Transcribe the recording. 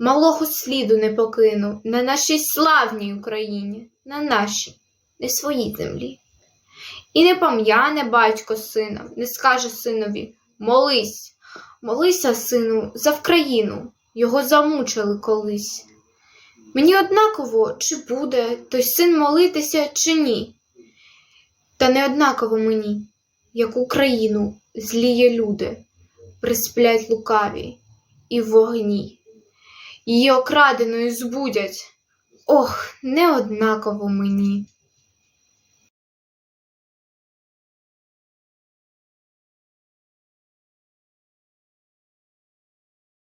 Малого сліду не покину на нашій славній Україні, на нашій, не своїй землі. І не пам'яне батько сина, не скаже синові молись, молися, сину, за Вкраїну, його замучили колись. Мені однаково, чи буде той син молитися, чи ні. Та не однаково мені, як Україну зліє люди, присплять лукаві і вогні. Її окраденою збудять. Ох, не однаково мені.